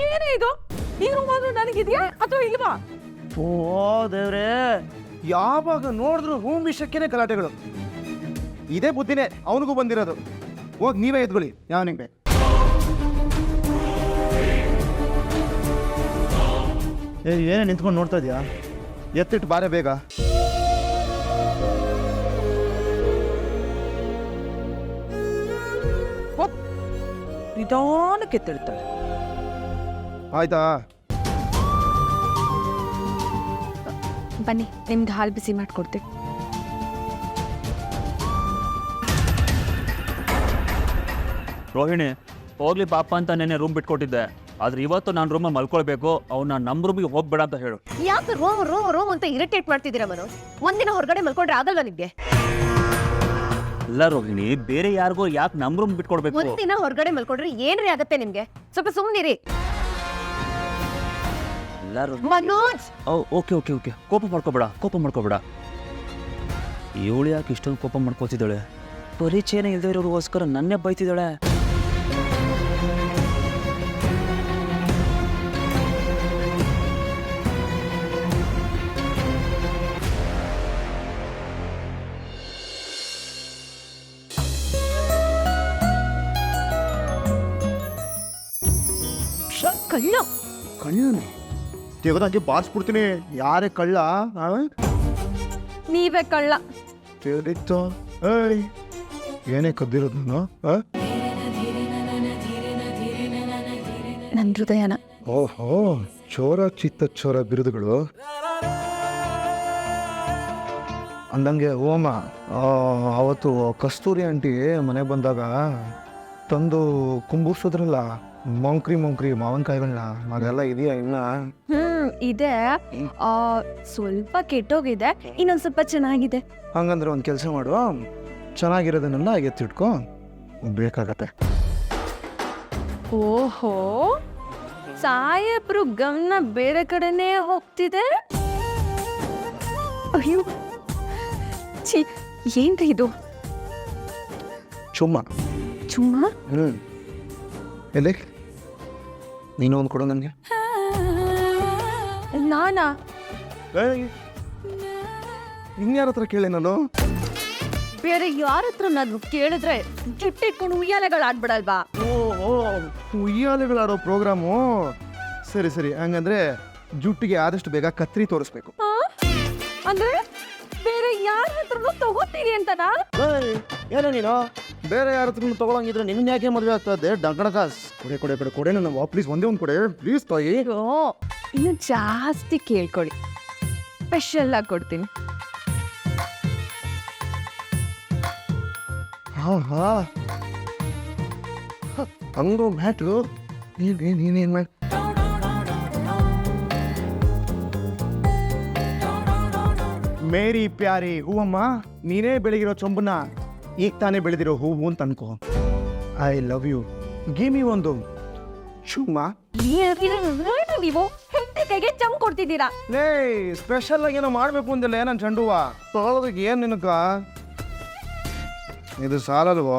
ಏನೇ ಇದು? ನೀನು ಮಾತ್ರ ನನಗಿದೆಯಾ ಅಥವಾ ಇಲ್ವಾ? ಓ ದೇವ್ರೇ. ಯಾವಾಗ ನೋಡಿದ್ರು ಹೂ ವಿಷಕ್ಕೇನೆ ಗಲಾಟೆಗಳು. ಇದೇ ಬುದ್ಧಿನೇ ಅವನಿಗೂ ಬಂದಿರೋದು. ಹೋಗಿ ನೀವೇ ಎದ್ಕೊಳ್ಳಿ. ಯಾವನಿಗೆ ಬೇಕು ಏ ಏನೇ ನಿಂತ್ಕೊಂಡು ನೋಡ್ತಾ ಇದೆಯಾ? ಎತ್ತಿಟ್ಟು ಬಾರೆ ಬೇಗ. ನಿಧಾನಕ್ಕೆ ಎತ್ತಿಡ್ತಾಳೆ ಆಯ್ತಾ? ಬನ್ನಿ ನಿಮ್ಗೆ ಹಾಲು ಬಿಸಿ ಮಾಡಿಕೊಡ್ತೀವಿ. ರೋಹಿಣಿ ಹೋಗ್ಲಿ ಪಾಪ ಅಂತ ನೆನೆ ರೂಮ್ ಬಿಟ್ಕೊಟ್ಟಿದ್ದೆ. ಆದ್ರೆ ಇವತ್ತು ನಾನು ರೂಮಲ್ಲಿ ಮಲ್ಕೊಳ್ಬೇಕು ಅವ್ನ ನಮ್ಮ ರೂಮಿಗೆ ಹೋಗ್ಬೇಡ ಅಂತ ಹೇಳು. ಯಾಕೆ ರೋಮ್ ರೋಮ್ ರೋಮ್ ಅಂತ ಇರಿಟೇಟ್ ಮಾಡ್ತಿದ್ದೀರಾ ಮನೋಜ್? ಒಂದಿನ ಹೊರಗಡೆ ಮಲ್ಕೊಂಡ್ರೆ ಆಗಲ್ವಾ ನಿಮ್ಗೆ? ಅಲ್ಲ ರೋಹಿಣಿ ಬೇರೆ ಯಾರಿಗೂ ಯಾಕೆ ನಮ್ಮ ರೂಮ್ ಬಿಟ್ಕೊಡ್ಬೇಕು? ಒಂದಿನ ಹೊರಗಡೆ ಮಲ್ಕೊಂಡ್ರೆ ಏನ್ರಿ ಆಗತ್ತೆ ನಿಮ್ಗೆ? ಸ್ವಲ್ಪ ಸುಮ್ನಿರಿ. ಇಲ್ಲ Rohini Manoj okay okay okay. ಕೋಪ ಮಾಡ್ಕೋಬೇಡ ಕೋಪ ಮಾಡ್ಕೋಬೇಡ. ಇವಳು ಯಾಕೆ ಇಷ್ಟೊಂದು ಕೋಪ ಮಾಡ್ಕೋತಿದ್ದಾಳೆ? ಪರಿಚಯನೇ ಇಲ್ಲದೆ ಇರೋರಿಗೋಸ್ಕರ ನನ್ನೇ ಬೈತಿದ್ದಾಳೆ. ಕಳ್ಳ. ಕಳ್ಳನು? ತೆಗೆದಾಕಿ ಬಾರಿಸ್ಬಿಡ್ತೀನಿ ಯಾರೇ ಕಳ್ಳ? ನೀವೇ ಕಳ್ಳ. ತಿಳಿದಿತ್ತು ಏಯ್ ಏನೇ ಕದ್ದಿರೋದು ನಾನು ಆ? ನನ್ನ ಹೃದಯನ. ಓಹೋ ಚೋರ ಚಿತ್ತ ಚೋರ ಬಿರುದುಗಳು. ಅಂದಂಗೆ ಓಮ ಆ, ಅವತ್ತು ಕಸ್ತೂರಿ ಆಂಟಿ ಮನೆಗೆ ಬಂದಾಗ ತಂದು ಕುಂಬೂರ್ಸಿದ್ರಲ್ಲ ಮೊಂಕ್ರಿ ಮೊಂಕ್ರಿ ಮಾವಿನಕಾಯಿಗಳನ್ನ ಅದೆಲ್ಲ ಇದೆಯಾ ಇನ್ನ? ಹ್ಮ್. ಇದೆ ಆ, ಸ್ವಲ್ಪ ಕೆಟ್ಟೋಗಿದೆ ಇನ್ನೊಂದ್ ಸ್ವಲ್ಪ ಚೆನ್ನಾಗಿದೆ. ಹಂಗಂದ್ರೆ ಒಂದು ಕೆಲಸ ಮಾಡು ಚೆನ್ನಾಗಿರೋದನ್ನೆಲ್ಲ ಎತ್ತಿಟ್ಕೊ ಬೇಕಾಗತ್ತೆ. ಓಹೋ ಸಾಹೇಬ್ರು ಗಮನ ಬೇರೆ ಕಡೆನೇ ಹೋಗ್ತಿದೆ? ಅಯ್ಯೋ ಛೀ ಏನ್ರಿ ಇದು? ಚುಮ್ಮ. ಚುಮ್ಮ? ಹ್ಞೂ ಎಲ್ಲಿ? ನೀನು ಒಂದು ಕೊಡು ನನಗೆ. ನಾನಾ? ಇನ್ಯಾರ ಹತ್ರ ಕೇಳಿ ನಾನು? ಬೇರೆ ಯಾರ ಹತ್ರ ನಾನು ಕೇಳಿದ್ರೆ ಜುಟ್ಟಿಟ್ಕೊಂಡು ಉಯ್ಯಾಲೆಗಳು ಆಡ್ಬಿಡಲ್ವಾ ಓ ಉಯ್ಯಾಲೆಗಳಾಡೋ ಪ್ರೋಗ್ರಾಮು? ಸರಿ ಸರಿ. ಹಂಗಂದ್ರೆ ಜುಟ್ಟಿಗೆ ಆದಷ್ಟು ಬೇಗ ಕತ್ರಿ ತೋರಿಸ್ಬೇಕು. ಆ? ಅಂದ್ರೆ ಬೇರೆ ಯಾರ ಹತ್ರನೂ ತಗೋತೀರಿ ಅಂತನಾ? ಏನು ನೀನು? ಬೇರೆ ಯಾರ ಹತ್ರ ತಗೊಳಂಗಿದ್ರೆ ನಿನ್ನ ಯಾಕೆ ಮದುವೆ ಆಗ್ತದೆ ಡಂಕಡಕಾಸ್ ಕೊಡೆ ಕೊಡೆ ಕೊಡೆ ಕೊಡೆ ನನ್ನ ಪ್ಲೀಸ್ ಒಂದೇ ಒಂದು ಕೊಡೆ. ಪ್ಲೀಸ್ ತಾಯಿ. ಅಯ್ಯೋ. ಇನ್ನು ಜಾಸ್ತಿ ಕೇಳ್ಕೊಳ್ಳಿ ಸ್ಪೆಷಲ್ ಆಗಿ ಕೊಡ್ತೀನಿ. ಹಾ ಹಾ ಹಂಗು ಮ್ಯಾಟ್ರು ನೀನು ನೀನೇನು ಮಾಡಿ ಮೇರಿ ಪ್ಯಾರಿ ಹೂವಮ್ಮ ನೀನೇ ಬೆಳಗಿರೋ ಚೊಂಬನ್ನ ಈಗ ತಾನೇ ಬೆಳೆದಿರೋ ಹೂವು ಅಂತ ಅನ್ಕೋ. I love you give me ಒಂದು. ಏನು ನೀವು ಹೆಂಡತಿಗೆ ಚಮ್ ಕೊಡ್ತಿದ್ದೀರಾ? ಲೇ ಸ್ಪೆಷಲ್ ಆಗಿ ಏನೋ ಮಾಡಬೇಕು ಅಂದಿಲ್ಲ ಏನನ್ ಚಂಡುವ ತೊಗೊಳೋದಕ್ಕೆ ಏನು ನಿನಕ ಇದು ಸಾಲಲ್ವೋ?